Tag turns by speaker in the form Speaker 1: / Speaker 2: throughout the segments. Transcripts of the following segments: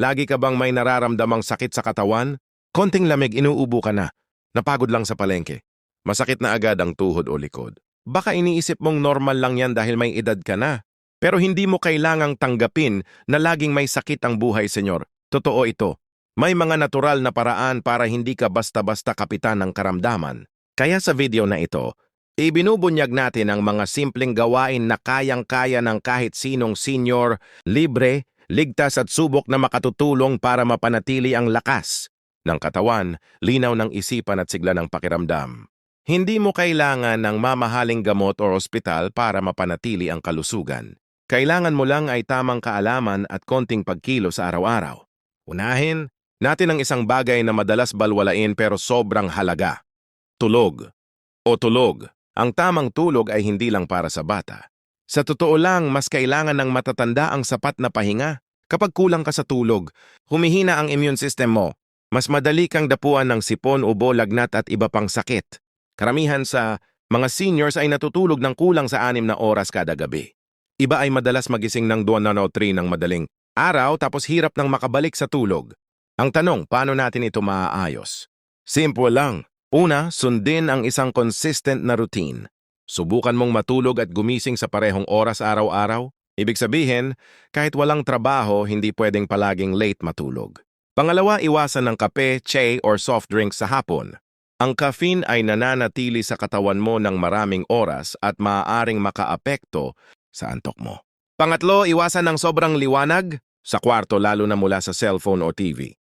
Speaker 1: Lagi ka bang may nararamdamang sakit sa katawan? Konting lamig, inuubo ka na. Napagod lang sa palengke. Masakit na agad ang tuhod o likod. Baka iniisip mong normal lang yan dahil may edad ka na. Pero hindi mo kailangang tanggapin na laging may sakit ang buhay, senyor. Totoo ito. May mga natural na paraan para hindi ka basta-basta kapitan ng karamdaman. Kaya sa video na ito, ibinubunyag natin ang mga simpleng gawain na kayang-kaya ng kahit sinong senior, libre, ligtas at subok na makatutulong para mapanatili ang lakas ng katawan, linaw ng isipan at sigla ng pakiramdam. Hindi mo kailangan ng mamahaling gamot o ospital para mapanatili ang kalusugan. Kailangan mo lang ay tamang kaalaman at konting pagkilo sa araw-araw. Unahin, natin ang isang bagay na madalas balwalain pero sobrang halaga. Tulog. O tulog. Ang tamang tulog ay hindi lang para sa bata. Sa totoo lang, mas kailangan ng matatanda ang sapat na pahinga. Kapag kulang ka sa tulog, humihina ang immune system mo. Mas madali kang dapuan ng sipon, ubo, lagnat at iba pang sakit. Karamihan sa mga seniors ay natutulog ng kulang sa anim na oras kada gabi. Iba ay madalas magising ng 2 o 3 ng madaling araw tapos hirap nang makabalik sa tulog. Ang tanong, paano natin ito maaayos? Simple lang. Una, sundin ang isang consistent na routine. Subukan mong matulog at gumising sa parehong oras araw-araw. Ibig sabihin, kahit walang trabaho, hindi pwedeng palaging late matulog. Pangalawa, iwasan ng kape, tse, or soft drinks sa hapon. Ang caffeine ay nananatili sa katawan mo ng maraming oras at maaaring makaapekto sa antok mo. Pangatlo, iwasan ng sobrang liwanag sa kwarto lalo na mula sa cellphone o TV.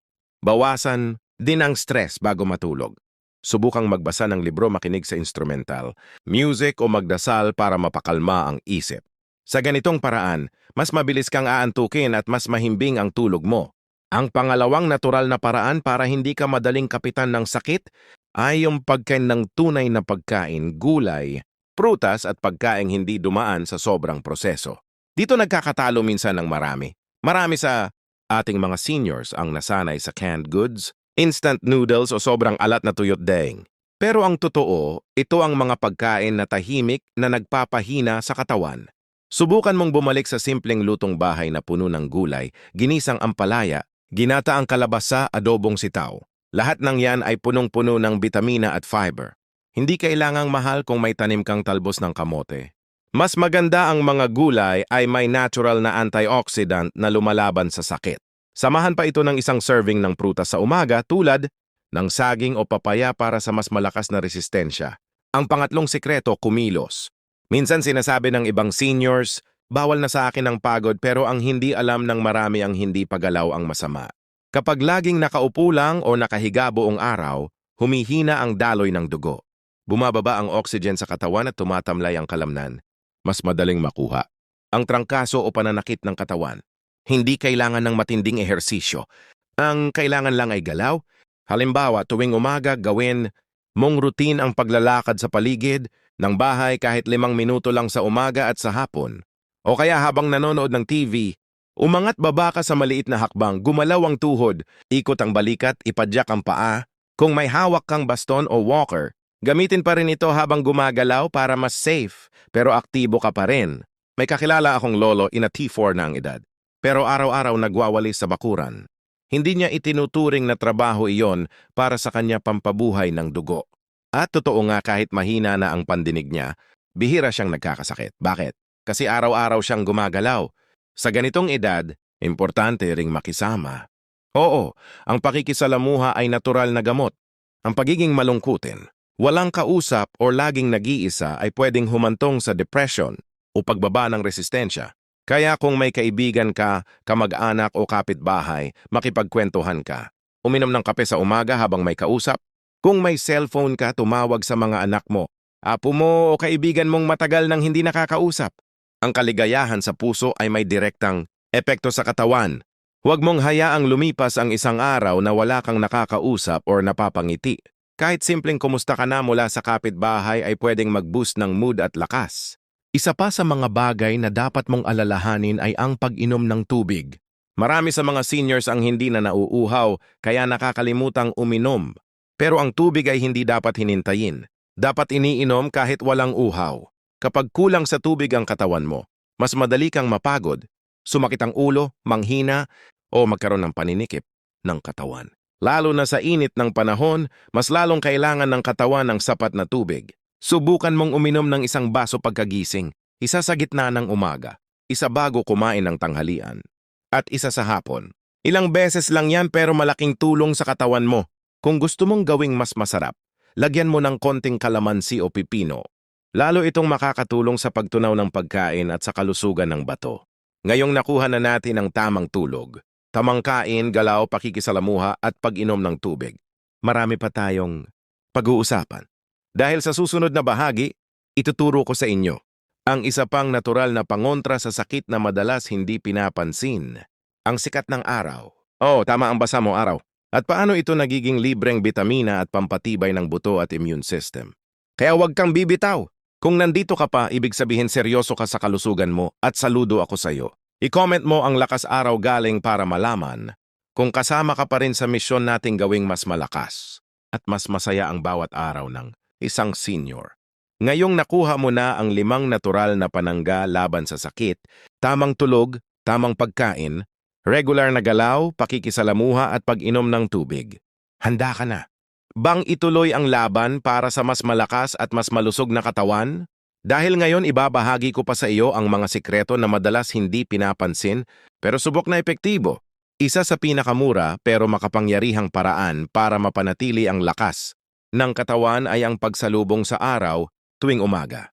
Speaker 1: Bawasan din ang stress bago matulog. Subukang magbasa ng libro makinig sa instrumental, music o magdasal para mapakalma ang isip. Sa ganitong paraan, mas mabilis kang aantukin at mas mahimbing ang tulog mo. Ang pangalawang natural na paraan para hindi ka madaling kapitan ng sakit ay yung pagkain ng tunay na pagkain, gulay, prutas at pagkain hindi dumaan sa sobrang proseso. Dito nagkakatalo minsan ng marami. Marami sa ating mga seniors ang nasanay sa canned goods, instant noodles o sobrang alat na tuyot daing. Pero ang totoo, ito ang mga pagkain na tahimik na nagpapahina sa katawan. Subukan mong bumalik sa simpleng lutong bahay na puno ng gulay, ginisang ampalaya, ginata ang kalabasa, adobong sitaw. Lahat ng yan ay punong-puno ng bitamina at fiber. Hindi kailangang mahal kung may tanim kang talbos ng kamote. Mas maganda ang mga gulay ay may natural na antioxidant na lumalaban sa sakit. Samahan pa ito ng isang serving ng prutas sa umaga tulad ng saging o papaya para sa mas malakas na resistensya. Ang pangatlong sikreto, kumilos. Minsan sinasabi ng ibang seniors, bawal na sa akin ang pagod pero ang hindi alam ng marami ang hindi pagalaw ang masama. Kapag laging nakaupo lang o nakahiga buong araw, humihina ang daloy ng dugo. Bumababa ang oxygen sa katawan at tumatamlay ang kalamnan mas madaling makuha. Ang trangkaso o pananakit ng katawan. Hindi kailangan ng matinding ehersisyo. Ang kailangan lang ay galaw. Halimbawa, tuwing umaga gawin mong routine ang paglalakad sa paligid ng bahay kahit limang minuto lang sa umaga at sa hapon. O kaya habang nanonood ng TV, umangat baba ka sa maliit na hakbang, gumalaw ang tuhod, ikot ang balikat, ipadyak ang paa. Kung may hawak kang baston o walker, Gamitin pa rin ito habang gumagalaw para mas safe, pero aktibo ka pa rin. May kakilala akong lolo ina T4 na ang edad, pero araw-araw nagwawali sa bakuran. Hindi niya itinuturing na trabaho iyon para sa kanya pampabuhay ng dugo. At totoo nga kahit mahina na ang pandinig niya, bihira siyang nagkakasakit. Bakit? Kasi araw-araw siyang gumagalaw. Sa ganitong edad, importante ring makisama. Oo, ang pakikisalamuha ay natural na gamot. Ang pagiging malungkutin, Walang kausap o laging nag-iisa ay pwedeng humantong sa depression o pagbaba ng resistensya. Kaya kung may kaibigan ka, kamag-anak o kapitbahay, makipagkwentuhan ka. Uminom ng kape sa umaga habang may kausap. Kung may cellphone ka, tumawag sa mga anak mo. Apo mo o kaibigan mong matagal nang hindi nakakausap. Ang kaligayahan sa puso ay may direktang epekto sa katawan. Huwag mong hayaang lumipas ang isang araw na wala kang nakakausap or napapangiti. Kahit simpleng kumusta ka na mula sa kapitbahay ay pwedeng mag-boost ng mood at lakas. Isa pa sa mga bagay na dapat mong alalahanin ay ang pag-inom ng tubig. Marami sa mga seniors ang hindi na nauuhaw kaya nakakalimutang uminom. Pero ang tubig ay hindi dapat hinintayin. Dapat iniinom kahit walang uhaw. Kapag kulang sa tubig ang katawan mo, mas madali kang mapagod, sumakit ang ulo, manghina, o magkaroon ng paninikip ng katawan. Lalo na sa init ng panahon, mas lalong kailangan ng katawan ng sapat na tubig. Subukan mong uminom ng isang baso pagkagising, isa sa gitna ng umaga, isa bago kumain ng tanghalian, at isa sa hapon. Ilang beses lang yan pero malaking tulong sa katawan mo. Kung gusto mong gawing mas masarap, lagyan mo ng konting kalamansi o pipino. Lalo itong makakatulong sa pagtunaw ng pagkain at sa kalusugan ng bato. Ngayong nakuha na natin ang tamang tulog, tamang kain, galaw, pakikisalamuha at pag-inom ng tubig. Marami pa tayong pag-uusapan. Dahil sa susunod na bahagi, ituturo ko sa inyo ang isa pang natural na pangontra sa sakit na madalas hindi pinapansin, ang sikat ng araw. Oh, tama ang basa mo, araw. At paano ito nagiging libreng bitamina at pampatibay ng buto at immune system. Kaya huwag kang bibitaw. Kung nandito ka pa, ibig sabihin seryoso ka sa kalusugan mo at saludo ako sa iyo. I-comment mo ang lakas araw galing para malaman kung kasama ka pa rin sa misyon nating gawing mas malakas at mas masaya ang bawat araw ng isang senior. Ngayong nakuha mo na ang limang natural na panangga laban sa sakit, tamang tulog, tamang pagkain, regular na galaw, pakikisalamuha at pag-inom ng tubig. Handa ka na. Bang ituloy ang laban para sa mas malakas at mas malusog na katawan? Dahil ngayon ibabahagi ko pa sa iyo ang mga sikreto na madalas hindi pinapansin pero subok na epektibo. Isa sa pinakamura pero makapangyarihang paraan para mapanatili ang lakas ng katawan ay ang pagsalubong sa araw tuwing umaga.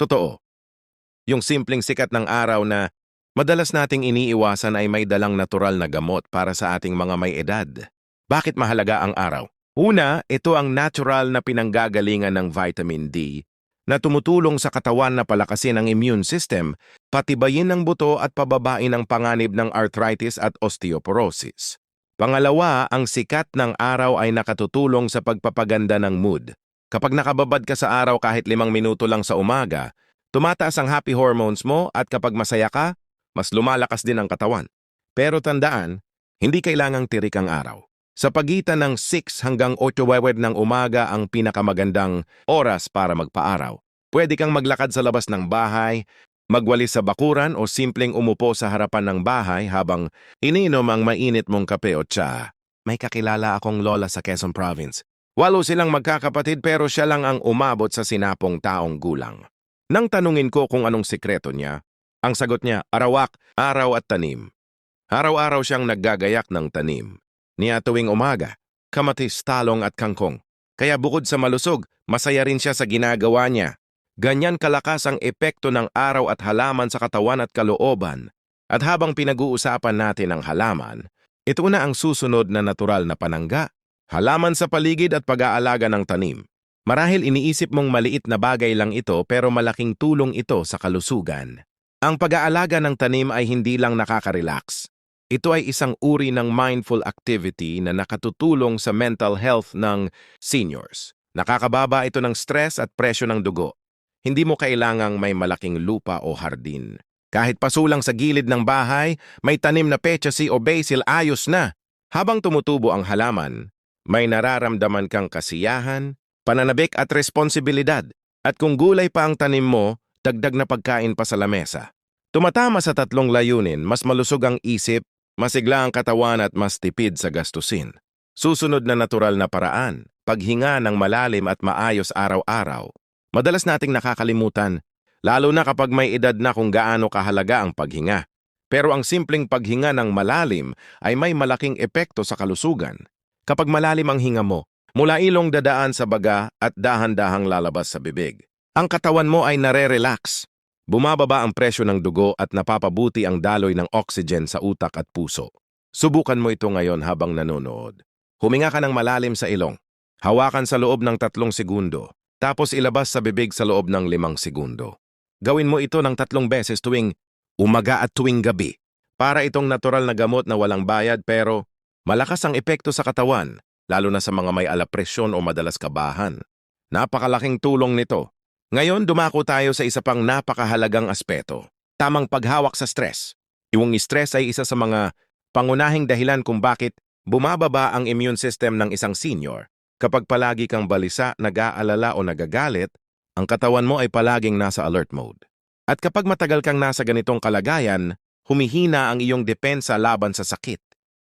Speaker 1: Totoo. Yung simpleng sikat ng araw na madalas nating iniiwasan ay may dalang natural na gamot para sa ating mga may edad. Bakit mahalaga ang araw? Una, ito ang natural na pinanggagalingan ng vitamin D na tumutulong sa katawan na palakasin ang immune system, patibayin ng buto at pababain ang panganib ng arthritis at osteoporosis. Pangalawa, ang sikat ng araw ay nakatutulong sa pagpapaganda ng mood. Kapag nakababad ka sa araw kahit limang minuto lang sa umaga, tumataas ang happy hormones mo at kapag masaya ka, mas lumalakas din ang katawan. Pero tandaan, hindi kailangang tirik ang araw. Sa pagitan ng 6 hanggang 8 wewed ng umaga ang pinakamagandang oras para magpaaraw. Pwede kang maglakad sa labas ng bahay, magwalis sa bakuran o simpleng umupo sa harapan ng bahay habang ininom ang mainit mong kape o tsa. May kakilala akong lola sa Quezon Province. Walo silang magkakapatid pero siya lang ang umabot sa sinapong taong gulang. Nang tanungin ko kung anong sikreto niya, ang sagot niya, arawak, araw at tanim. Araw-araw siyang naggagayak ng tanim niya tuwing umaga, kamatis, talong at kangkong. Kaya bukod sa malusog, masaya rin siya sa ginagawa niya. Ganyan kalakas ang epekto ng araw at halaman sa katawan at kalooban. At habang pinag-uusapan natin ang halaman, ito na ang susunod na natural na panangga, halaman sa paligid at pag-aalaga ng tanim. Marahil iniisip mong maliit na bagay lang ito pero malaking tulong ito sa kalusugan. Ang pag-aalaga ng tanim ay hindi lang nakaka-relax. Ito ay isang uri ng mindful activity na nakatutulong sa mental health ng seniors. Nakakababa ito ng stress at presyo ng dugo. Hindi mo kailangang may malaking lupa o hardin. Kahit pasulang sa gilid ng bahay, may tanim na pechasi o basil ayos na. Habang tumutubo ang halaman, may nararamdaman kang kasiyahan, pananabik at responsibilidad. At kung gulay pa ang tanim mo, dagdag na pagkain pa sa lamesa. Tumatama sa tatlong layunin, mas malusog ang isip, Masigla ang katawan at mas tipid sa gastusin. Susunod na natural na paraan, paghinga ng malalim at maayos araw-araw. Madalas nating nakakalimutan, lalo na kapag may edad na kung gaano kahalaga ang paghinga. Pero ang simpleng paghinga ng malalim ay may malaking epekto sa kalusugan. Kapag malalim ang hinga mo, mula ilong dadaan sa baga at dahan-dahang lalabas sa bibig. Ang katawan mo ay nare-relax, Bumababa ang presyo ng dugo at napapabuti ang daloy ng oxygen sa utak at puso. Subukan mo ito ngayon habang nanonood. Huminga ka ng malalim sa ilong. Hawakan sa loob ng tatlong segundo, tapos ilabas sa bibig sa loob ng limang segundo. Gawin mo ito ng tatlong beses tuwing umaga at tuwing gabi. Para itong natural na gamot na walang bayad pero malakas ang epekto sa katawan, lalo na sa mga may alapresyon o madalas kabahan. Napakalaking tulong nito ngayon, dumako tayo sa isa pang napakahalagang aspeto, tamang paghawak sa stress. Iwang stress ay isa sa mga pangunahing dahilan kung bakit bumababa ang immune system ng isang senior. Kapag palagi kang balisa, nag-aalala o nagagalit, ang katawan mo ay palaging nasa alert mode. At kapag matagal kang nasa ganitong kalagayan, humihina ang iyong depensa laban sa sakit.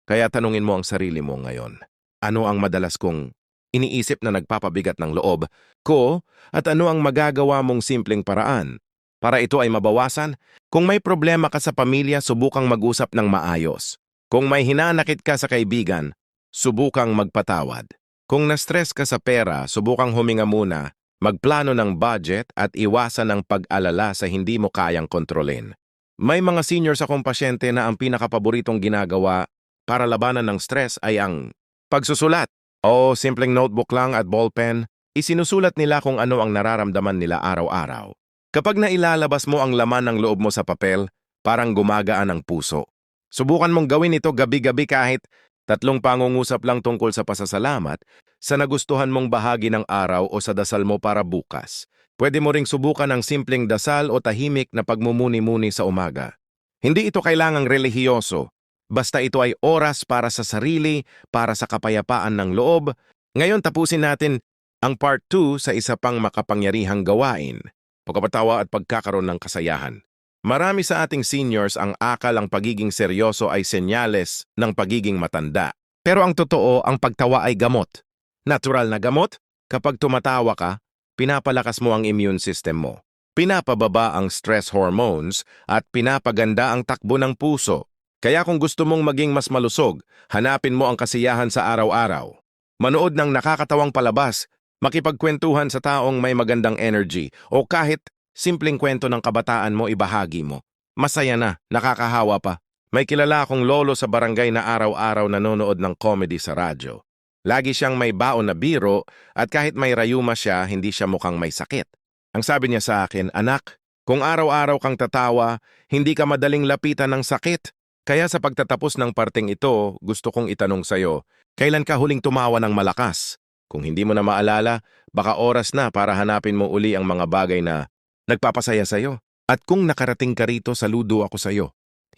Speaker 1: Kaya tanungin mo ang sarili mo ngayon. Ano ang madalas kong iniisip na nagpapabigat ng loob ko at ano ang magagawa mong simpleng paraan? Para ito ay mabawasan, kung may problema ka sa pamilya, subukang mag-usap ng maayos. Kung may hinanakit ka sa kaibigan, subukang magpatawad. Kung na-stress ka sa pera, subukang huminga muna, magplano ng budget at iwasan ang pag-alala sa hindi mo kayang kontrolin. May mga seniors akong pasyente na ang pinakapaboritong ginagawa para labanan ng stress ay ang pagsusulat. O simpleng notebook lang at ballpen, isinusulat nila kung ano ang nararamdaman nila araw-araw. Kapag nailalabas mo ang laman ng loob mo sa papel, parang gumagaan ang puso. Subukan mong gawin ito gabi-gabi kahit tatlong pangungusap lang tungkol sa pasasalamat sa nagustuhan mong bahagi ng araw o sa dasal mo para bukas. Pwede mo ring subukan ang simpleng dasal o tahimik na pagmumuni-muni sa umaga. Hindi ito kailangang relihiyoso, Basta ito ay oras para sa sarili, para sa kapayapaan ng loob. Ngayon tapusin natin ang part 2 sa isa pang makapangyarihang gawain, pagkapatawa at pagkakaroon ng kasayahan. Marami sa ating seniors ang akal ang pagiging seryoso ay senyales ng pagiging matanda. Pero ang totoo, ang pagtawa ay gamot. Natural na gamot, kapag tumatawa ka, pinapalakas mo ang immune system mo. Pinapababa ang stress hormones at pinapaganda ang takbo ng puso. Kaya kung gusto mong maging mas malusog, hanapin mo ang kasiyahan sa araw-araw. Manood ng nakakatawang palabas, makipagkwentuhan sa taong may magandang energy, o kahit simpleng kwento ng kabataan mo ibahagi mo. Masaya na, nakakahawa pa. May kilala akong lolo sa barangay na araw-araw nanonood ng comedy sa radyo. Lagi siyang may baon na biro at kahit may rayuma siya, hindi siya mukhang may sakit. Ang sabi niya sa akin, Anak, kung araw-araw kang tatawa, hindi ka madaling lapitan ng sakit kaya sa pagtatapos ng parteng ito, gusto kong itanong sa'yo, kailan ka huling tumawa ng malakas? Kung hindi mo na maalala, baka oras na para hanapin mo uli ang mga bagay na nagpapasaya sa'yo. At kung nakarating ka rito, saludo ako sa'yo.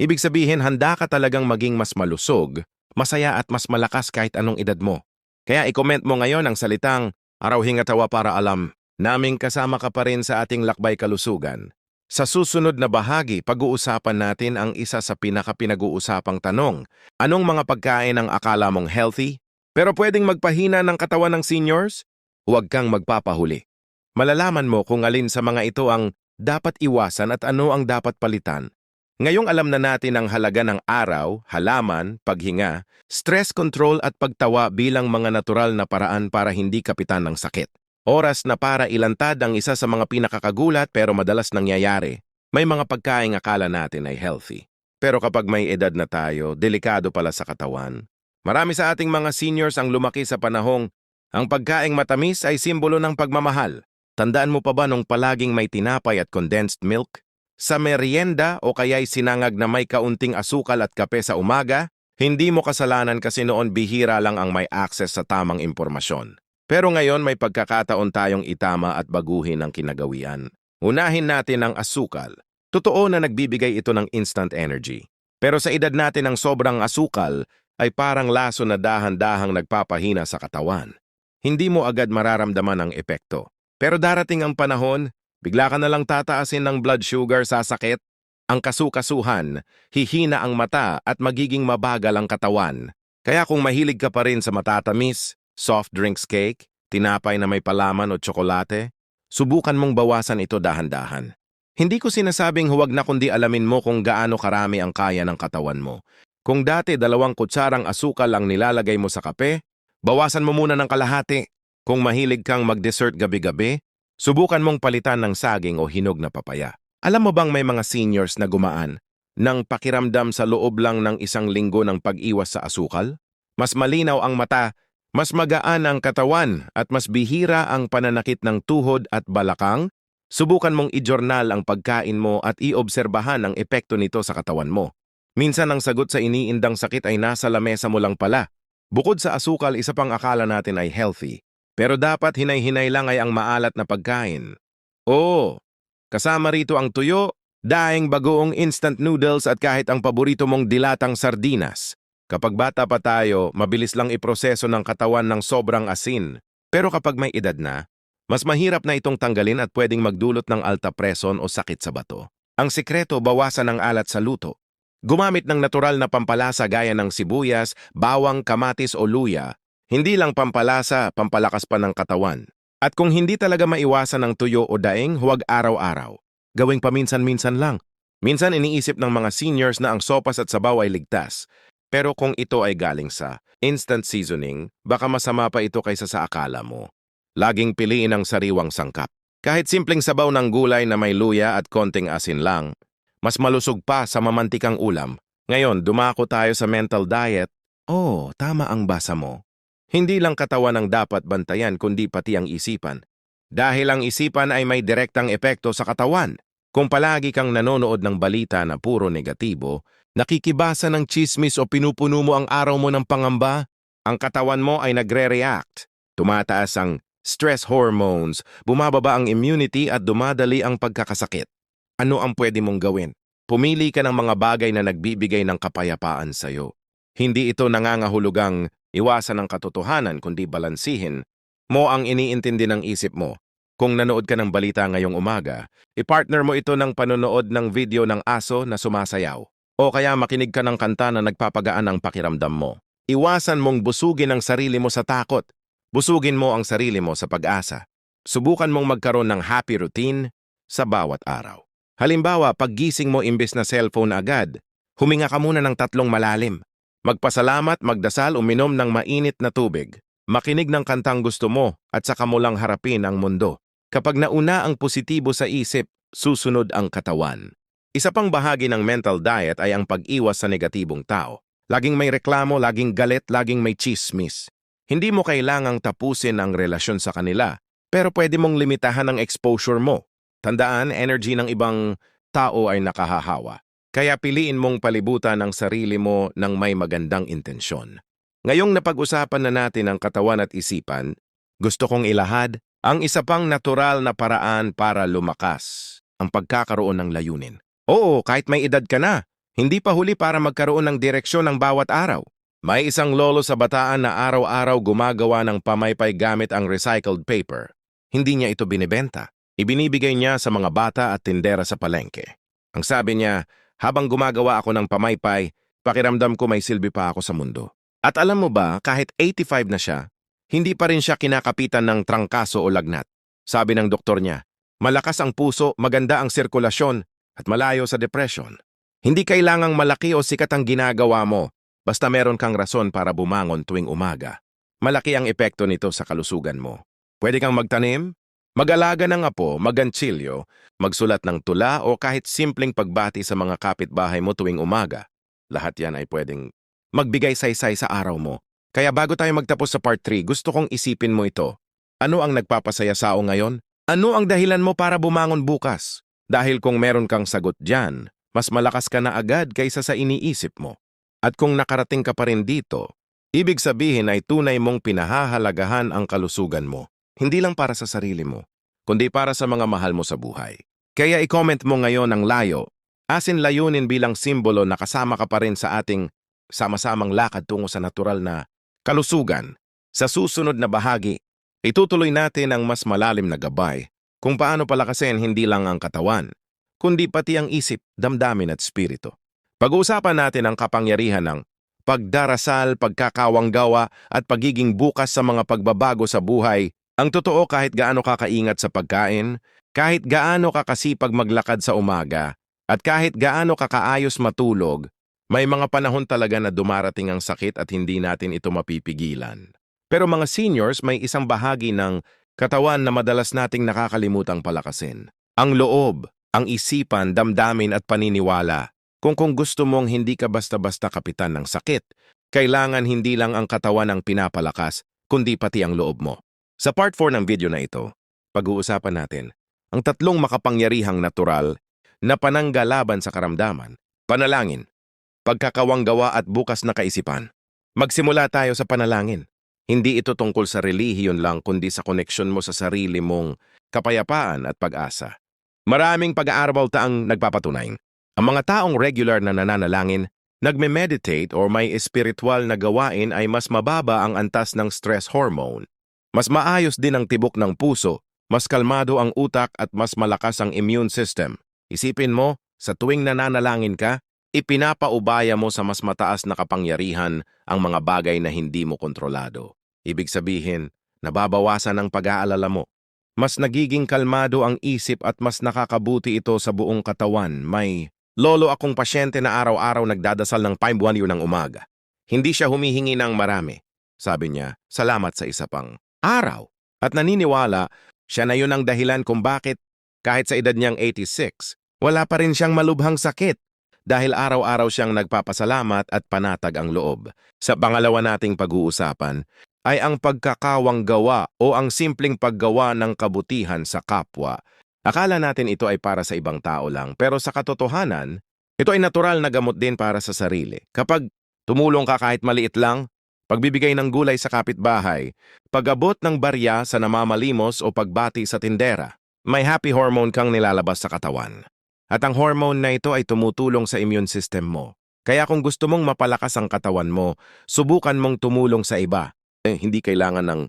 Speaker 1: Ibig sabihin, handa ka talagang maging mas malusog, masaya at mas malakas kahit anong edad mo. Kaya i-comment mo ngayon ang salitang, Araw hingatawa para alam, naming kasama ka pa rin sa ating lakbay kalusugan. Sa susunod na bahagi, pag-uusapan natin ang isa sa pinaka-pinag-uusapang tanong. Anong mga pagkain ang akala mong healthy, pero pwedeng magpahina ng katawan ng seniors? Huwag kang magpapahuli. Malalaman mo kung alin sa mga ito ang dapat iwasan at ano ang dapat palitan. Ngayong alam na natin ang halaga ng araw, halaman, paghinga, stress control at pagtawa bilang mga natural na paraan para hindi kapitan ng sakit. Oras na para ilantad ang isa sa mga pinakakagulat pero madalas nangyayari. May mga pagkaing akala natin ay healthy. Pero kapag may edad na tayo, delikado pala sa katawan. Marami sa ating mga seniors ang lumaki sa panahong ang pagkaing matamis ay simbolo ng pagmamahal. Tandaan mo pa ba nung palaging may tinapay at condensed milk? Sa merienda o kaya'y sinangag na may kaunting asukal at kape sa umaga, hindi mo kasalanan kasi noon bihira lang ang may access sa tamang impormasyon. Pero ngayon may pagkakataon tayong itama at baguhin ang kinagawian. Unahin natin ang asukal. Totoo na nagbibigay ito ng instant energy. Pero sa edad natin ang sobrang asukal ay parang laso na dahan-dahang nagpapahina sa katawan. Hindi mo agad mararamdaman ang epekto. Pero darating ang panahon, bigla ka na lang tataasin ng blood sugar sa sakit, ang kasukasuhan, hihina ang mata at magiging mabagal ang katawan. Kaya kung mahilig ka pa rin sa matatamis, soft drinks cake, tinapay na may palaman o tsokolate, subukan mong bawasan ito dahan-dahan. Hindi ko sinasabing huwag na kundi alamin mo kung gaano karami ang kaya ng katawan mo. Kung dati dalawang kutsarang asukal ang nilalagay mo sa kape, bawasan mo muna ng kalahati. Kung mahilig kang mag-dessert gabi-gabi, subukan mong palitan ng saging o hinog na papaya. Alam mo bang may mga seniors na gumaan ng pakiramdam sa loob lang ng isang linggo ng pag-iwas sa asukal? Mas malinaw ang mata mas magaan ang katawan at mas bihira ang pananakit ng tuhod at balakang, subukan mong i-journal ang pagkain mo at iobserbahan ang epekto nito sa katawan mo. Minsan ang sagot sa iniindang sakit ay nasa lamesa mo lang pala. Bukod sa asukal, isa pang akala natin ay healthy. Pero dapat hinay-hinay lang ay ang maalat na pagkain. Oo, kasama rito ang tuyo, daing bagoong instant noodles at kahit ang paborito mong dilatang sardinas. Kapag bata pa tayo, mabilis lang iproseso ng katawan ng sobrang asin. Pero kapag may edad na, mas mahirap na itong tanggalin at pwedeng magdulot ng alta preson o sakit sa bato. Ang sikreto, bawasan ang alat sa luto. Gumamit ng natural na pampalasa gaya ng sibuyas, bawang, kamatis o luya. Hindi lang pampalasa, pampalakas pa ng katawan. At kung hindi talaga maiwasan ng tuyo o daing, huwag araw-araw. Gawing paminsan-minsan lang. Minsan iniisip ng mga seniors na ang sopas at sabaw ay ligtas. Pero kung ito ay galing sa instant seasoning, baka masama pa ito kaysa sa akala mo. Laging piliin ang sariwang sangkap. Kahit simpleng sabaw ng gulay na may luya at konting asin lang, mas malusog pa sa mamantikang ulam. Ngayon, dumako tayo sa mental diet. Oh, tama ang basa mo. Hindi lang katawan ang dapat bantayan kundi pati ang isipan. Dahil ang isipan ay may direktang epekto sa katawan. Kung palagi kang nanonood ng balita na puro negatibo, nakikibasa ng chismis o pinupuno mo ang araw mo ng pangamba, ang katawan mo ay nagre-react. Tumataas ang stress hormones, bumababa ang immunity at dumadali ang pagkakasakit. Ano ang pwede mong gawin? Pumili ka ng mga bagay na nagbibigay ng kapayapaan sa'yo. Hindi ito nangangahulugang iwasan ang katotohanan kundi balansihin mo ang iniintindi ng isip mo. Kung nanood ka ng balita ngayong umaga, ipartner mo ito ng panonood ng video ng aso na sumasayaw. O kaya makinig ka ng kanta na nagpapagaan ng pakiramdam mo. Iwasan mong busugin ang sarili mo sa takot. Busugin mo ang sarili mo sa pag-asa. Subukan mong magkaroon ng happy routine sa bawat araw. Halimbawa, paggising mo imbes na cellphone agad, huminga ka muna ng tatlong malalim. Magpasalamat, magdasal, uminom ng mainit na tubig. Makinig ng kantang gusto mo at saka mo lang harapin ang mundo. Kapag nauna ang positibo sa isip, susunod ang katawan. Isa pang bahagi ng mental diet ay ang pag-iwas sa negatibong tao. Laging may reklamo, laging galit, laging may chismis. Hindi mo kailangang tapusin ang relasyon sa kanila, pero pwede mong limitahan ang exposure mo. Tandaan, energy ng ibang tao ay nakahahawa. Kaya piliin mong palibutan ang sarili mo ng may magandang intensyon. Ngayong napag-usapan na natin ang katawan at isipan, gusto kong ilahad ang isa pang natural na paraan para lumakas, ang pagkakaroon ng layunin. Oo, kahit may edad ka na, hindi pa huli para magkaroon ng direksyon ng bawat araw. May isang lolo sa bataan na araw-araw gumagawa ng pamaypay gamit ang recycled paper. Hindi niya ito binibenta. Ibinibigay niya sa mga bata at tindera sa palengke. Ang sabi niya, habang gumagawa ako ng pamaypay, pakiramdam ko may silbi pa ako sa mundo. At alam mo ba, kahit 85 na siya, hindi pa rin siya kinakapitan ng trangkaso o lagnat. Sabi ng doktor niya, malakas ang puso, maganda ang sirkulasyon, at malayo sa depression. Hindi kailangang malaki o sikat ang ginagawa mo, basta meron kang rason para bumangon tuwing umaga. Malaki ang epekto nito sa kalusugan mo. Pwede kang magtanim, mag-alaga ng apo, magantsilyo, magsulat ng tula o kahit simpleng pagbati sa mga kapitbahay mo tuwing umaga. Lahat yan ay pwedeng magbigay saysay sa araw mo. Kaya bago tayo magtapos sa part 3, gusto kong isipin mo ito. Ano ang nagpapasaya sao ngayon? Ano ang dahilan mo para bumangon bukas? Dahil kung meron kang sagot dyan, mas malakas ka na agad kaysa sa iniisip mo. At kung nakarating ka pa rin dito, ibig sabihin ay tunay mong pinahahalagahan ang kalusugan mo. Hindi lang para sa sarili mo, kundi para sa mga mahal mo sa buhay. Kaya i-comment mo ngayon ang layo, asin layunin bilang simbolo na kasama ka pa rin sa ating sama-samang lakad tungo sa natural na kalusugan. Sa susunod na bahagi, itutuloy natin ang mas malalim na gabay kung paano palakasin hindi lang ang katawan, kundi pati ang isip, damdamin at spirito. Pag-uusapan natin ang kapangyarihan ng pagdarasal, pagkakawanggawa at pagiging bukas sa mga pagbabago sa buhay. Ang totoo kahit gaano kakaingat sa pagkain, kahit gaano kakasipag maglakad sa umaga, at kahit gaano kakaayos matulog, may mga panahon talaga na dumarating ang sakit at hindi natin ito mapipigilan. Pero mga seniors may isang bahagi ng katawan na madalas nating nakakalimutang palakasin. Ang loob, ang isipan, damdamin at paniniwala. Kung kung gusto mong hindi ka basta-basta kapitan ng sakit, kailangan hindi lang ang katawan ang pinapalakas, kundi pati ang loob mo. Sa part 4 ng video na ito, pag-uusapan natin ang tatlong makapangyarihang natural na pananggalaban sa karamdaman, panalangin, pagkakawanggawa at bukas na kaisipan. Magsimula tayo sa panalangin. Hindi ito tungkol sa relihiyon lang kundi sa koneksyon mo sa sarili mong kapayapaan at pag-asa. Maraming pag-aaral taang nagpapatunay. Ang mga taong regular na nananalangin, nagme-meditate or may espiritual na gawain ay mas mababa ang antas ng stress hormone. Mas maayos din ang tibok ng puso, mas kalmado ang utak at mas malakas ang immune system. Isipin mo, sa tuwing nananalangin ka, ipinapaubaya mo sa mas mataas na kapangyarihan ang mga bagay na hindi mo kontrolado. Ibig sabihin, nababawasan ang pag-aalala mo. Mas nagiging kalmado ang isip at mas nakakabuti ito sa buong katawan. May lolo akong pasyente na araw-araw nagdadasal ng 5 buwan yun ng umaga. Hindi siya humihingi ng marami. Sabi niya, salamat sa isa pang araw. At naniniwala, siya na yun ang dahilan kung bakit kahit sa edad niyang 86, wala pa rin siyang malubhang sakit dahil araw-araw siyang nagpapasalamat at panatag ang loob. Sa pangalawa nating pag-uusapan ay ang pagkakawang gawa o ang simpleng paggawa ng kabutihan sa kapwa. Akala natin ito ay para sa ibang tao lang, pero sa katotohanan, ito ay natural na gamot din para sa sarili. Kapag tumulong ka kahit maliit lang, pagbibigay ng gulay sa kapitbahay, pag-abot ng barya sa namamalimos o pagbati sa tindera, may happy hormone kang nilalabas sa katawan. At ang hormone na ito ay tumutulong sa immune system mo. Kaya kung gusto mong mapalakas ang katawan mo, subukan mong tumulong sa iba. Eh, hindi kailangan ng